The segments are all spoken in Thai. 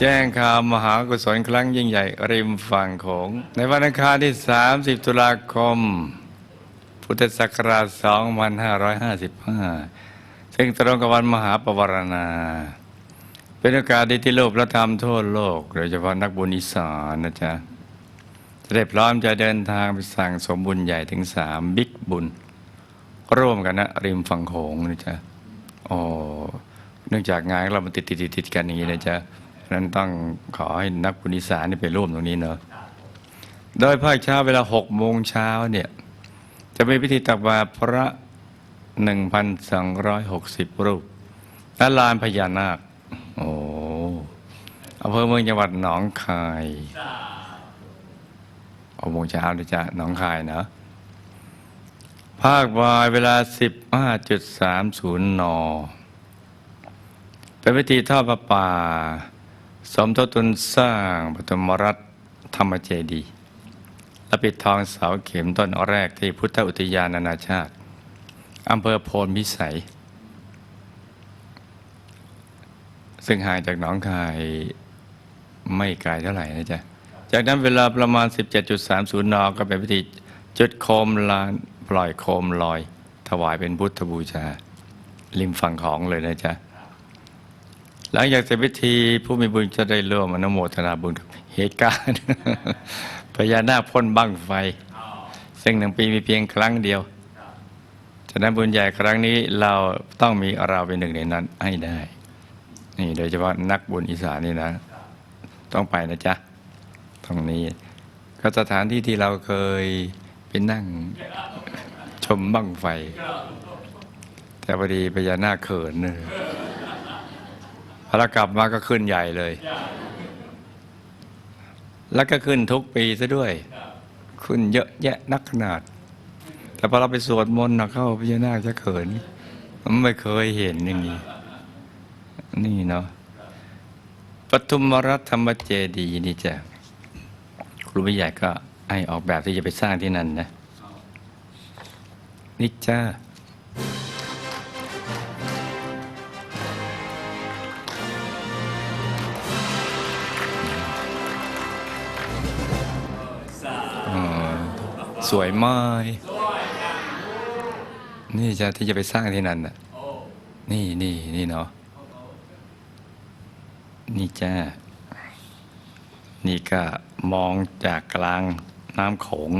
แจ้งข่าวมหากุศลครั้งยิ่งใหญ่ริมฝั่งโขงในวันอังคารที่ 30 ตุลาคม พุทธศักราช 2555 ซึ่งตรงกับวันมหาปวารณา เป็นโอกาสดีที่โลกและธรรมทั่วโลก โดยเฉพาะนักบุญอีสานนะจ๊ะ จะได้พร้อมจะเดินทางไปสั่งสมบุญใหญ่ถึงสามบิ๊กบุญ ร่วมกันนะ ริมฝั่งโขงนะจ๊ะโอ้เนื่องจากงานเรามันติดติดติดติดกันอย่างนี้นะจ๊ะ ฉะนั้นต้องขอให้นักบุญอีสานนี่ไปร่วมตรงนี้เนอะโดยภาคเช้าเวลาหกโมงเช้าเนี่ยจะมีพิธีตักบาตรพระ 1,260 รูปณลานพญานาค โอ้อำเภอเมืองจังหวัดหนองคายหกโมงเช้านะจ๊ะหนองคายเนอะภาคบ่ายเวลา 15.30 น เป็นพิธีทอดพระปา สมทบทุนสร้างปฐมรัฐธรรมเจดีย์และปิดทองเสาเข็มต้นแรกที่พุทธอุทยานนานาชาติอำเภอโพนพิสัย ซึ่งห่างจากหนองคายไม่ไกลเท่าไหร่นะจ๊ะ จากนั้นเวลาประมาณ 17.30นก็เป็นพิธีจุดโคมลานปล่อยโคมลอย ถวายเป็นพุทธบูชา ริมฝั่งของเลยนะจ๊ะ หลังจากเสร็จพิธีผู้มีบุญจะได้ร่วมอนโมทนาบุญกับเหตุการณ์พญานาคพ่นบั้งไฟ ซึ่งหนึ่งปีมีเพียงครั้งเดียวฉะนั้นบุญใหญ่ครั้งนี้เราต้องมีเราเป็นหนึ่งในนั้นให้ได้ นี่โดยเฉพาะนักบุญอีสานนี่นะ ต้องไปนะจ๊ะตรงนี้ ก็สถานที่ที่เราเคยไปนั่งชมบั้งไฟ แต่พอดีพญานาคเขินเลย พอเรากลับมาก็ขึ้นใหญ่เลย แล้วก็ขึ้นทุกปีซะด้วย ขึ้นเยอะแยะนักขนาด แต่พอเราไปสวดมนต์นะเข้าพญานาคจะเขิน มันไม่เคยเห็นอย่างนี้ นี่เนาะปทุมรัฐธรรมเจดีย์นี่จ้ะครูวิใหญ่ก็ให้ออกแบบที่จะไปสร้างที่นั่นนะ นี่จ้า สวยมากนี่จะที่จะไปสร้างที่นั่นน่ะนี่นี่นี่เนาะนี่จ้า นี่ก็มองจากกลางน้ำโขง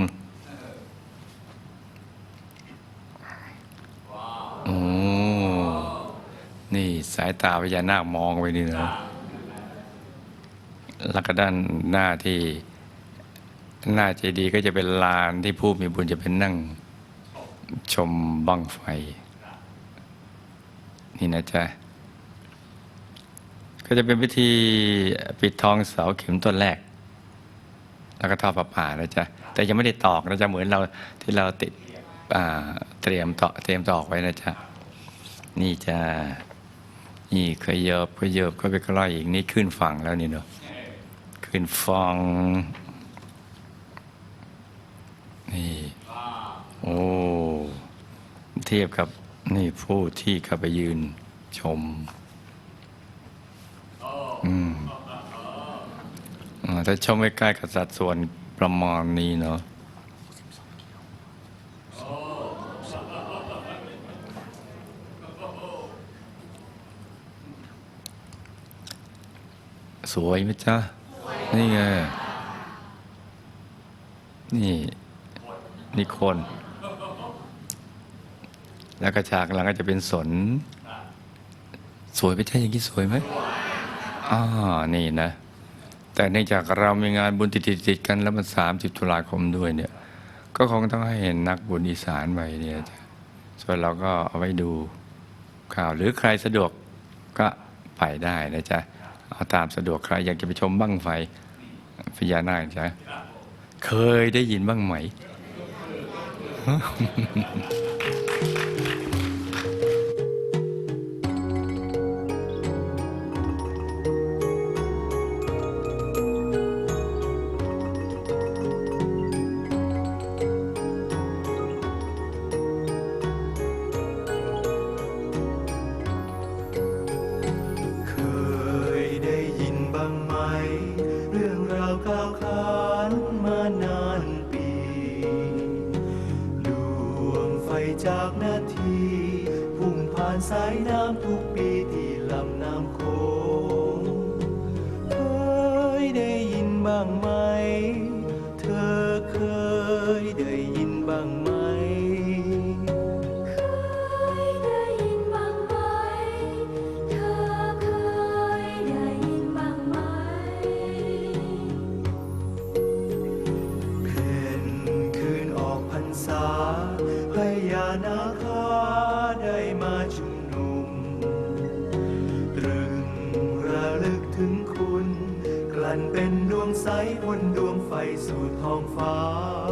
โอ้นี่สายตาพญานาคมองไปนี่เนาะแล้วก็ด้านหน้าที่ หน้าเจดีย์ก็จะเป็นลานที่ผู้มีบุญจะเป็นนั่งชมบั้งไฟ นี่นะจ๊ะ ก็จะเป็นพิธีปิดทองเสาเข็มต้นแรก แล้วก็ทอดผ้าป่านะจ๊ะ แต่ยังไม่ได้ตอกนะจ๊ะเหมือนเราที่เราติดเตรียมตอกเตรียมตอกไว้นะจ๊ะ นี่จ้ะนี่ขยเยิบขยเยิบก็ไปกล้อยอีกนี่ขึ้นฝั่งแล้วนี่เนาะขึ้นฟัง นี่ โอ้เทียบกับนี่ผู้ที่เข้าไปยืนชมอืมถ้าชมใกล้ๆกับสัดส่วนประมาณนี้เนาะสวยไหมจ๊ะ นี่ไง นี่ นี่คน แล้วก็ฉากหลังก็จะเป็นสน สวยไปใช่อย่างนี้สวยไหมอ่านี่นะ แต่เนื่องจากเรามีงานบุญติดๆๆกันแล้วมันสามสิบตุลาคมด้วยเนี่ย ก็คงต้องให้เห็นนักบุญอีสานไปเนี่ยส่วนเราก็เอาไว้ดูข่าวหรือใครสะดวกก็ไปได้นะจ๊ะเอาตามสะดวกใครอยากจะไปชมบั้งไฟพญานาคจ้ะเคยได้ยินบ้างไหมเคยได้ยินบ้างไหม Thank you. จากนาที พุ่งผ่านสายน้ำทุกปี 揮สู่燙花。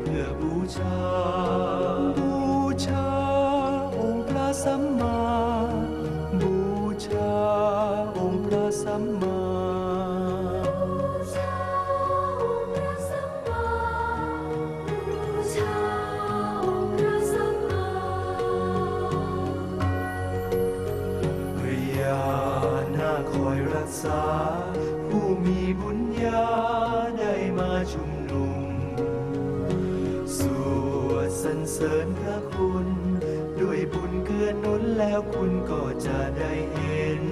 เพื่อบูชา บูชา องค์พระสัมมา บูชา องค์พระสัมมาคอยรักษา ผู้มีบุญญา สรรเสริญพระคุณ ด้วยบุญเกื้อนุนแล้วคุณก็จะได้เห็น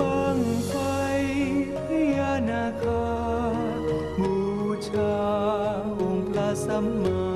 บังไฟพญานาคาบูชาองค์พระสัมมา